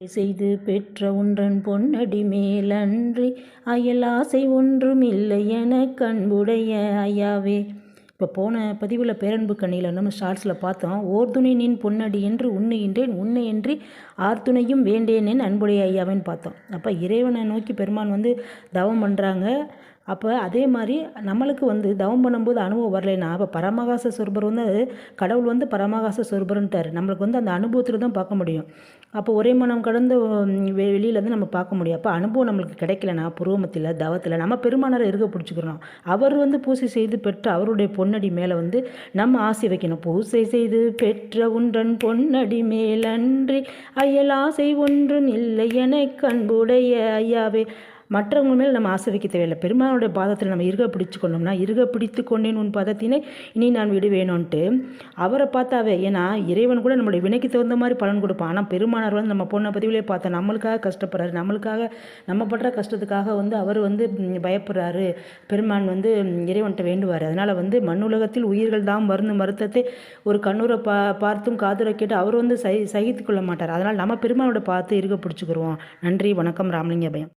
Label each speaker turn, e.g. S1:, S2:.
S1: செய்து பெற்ற ஒன்றன் பொன்னடி மேலன்றி அயலாசை ஒன்றும் இல்லை என கண்புடைய ஐயாவே. இப்போ போன பதிவில் பேரன்பு கண்ணியில் நம்ம ஷார்ட்ஸில் பார்த்தோம் ஓர்துணை நின் பொன்னடி என்று உண்ணுகின்றேன் உன்னை என்று ஆர்த்துணையும் வேண்டேனேன் அன்புடைய ஐயாவேன்னு பார்த்தோம். அப்போ இறைவனை நோக்கி பெருமான் வந்து தவம் பண்ணுறாங்க அப்போ அதே மாதிரி நம்மளுக்கு வந்து தவம் பண்ணும்போது அனுபவம் வரலைன்னா அப்போ பரமகாச சொருபர் வந்து கடவுள் வந்து பரமகாச சொருபர்ன்ட்டார் நம்மளுக்கு வந்து அந்த அனுபவத்தில் தான் பார்க்க முடியும். அப்போ ஒரே மனம் கடந்த வெ வெளியிலேருந்து நம்ம பார்க்க முடியும். அப்போ அனுபவம் நம்மளுக்கு கிடைக்கலனா புருவமத்தில் தவத்தில் நம்ம பெருமானரை இருக்க பிடிச்சிக்கிறோம். அவர் வந்து பூசை செய்து பெற்ற அவருடைய பொன்னடி மேலே வந்து நம்ம ஆசை வைக்கணும். பூசை செய்து பெற்ற உன்றன் பொன்னடி மேலன்றி அயல் ஆசை ஒன்றும் இல்லை என கண்புடைய ஐயாவே. மற்றவங்க மேல் நம்ம ஆசை வைக்க தேவையில்லை. பெருமானுடைய பாதத்தில் நம்ம இருக பிடிச்சு கொண்டோம்னா இருக பிடித்து கொண்டேன் உன் பதத்தினை இனி நான் விடுவேணும்ன்ட்டு அவரை பார்த்தாவே ஏன்னா இறைவன் கூட நம்மளுடைய வினைக்கு தகுந்த மாதிரி பலன் கொடுப்பான். ஆனால் பெருமானார் வந்து நம்ம பொண்ணை பதிவிலே பார்த்தா நம்மளுக்காக கஷ்டப்படுறாரு. நம்மளுக்காக நம்ம படுற கஷ்டத்துக்காக வந்து அவர் வந்து பயப்படுறாரு. பெருமான் வந்து இறைவன்கிட்ட வேண்டுவார். அதனால் வந்து மண்ணுலகத்தில் உயிர்கள் தான் மருந்து மருத்தத்தை ஒரு கண்ணூரை பா பார்த்தும் காதுரை கேட்டு அவர் வந்து சகி சகித்து கொள்ள மாட்டார். அதனால் நம்ம பெருமானோட பார்த்து இருக்க பிடிச்சிக்கிறோம் நன்றி வணக்கம் ராமலிங்க பயம்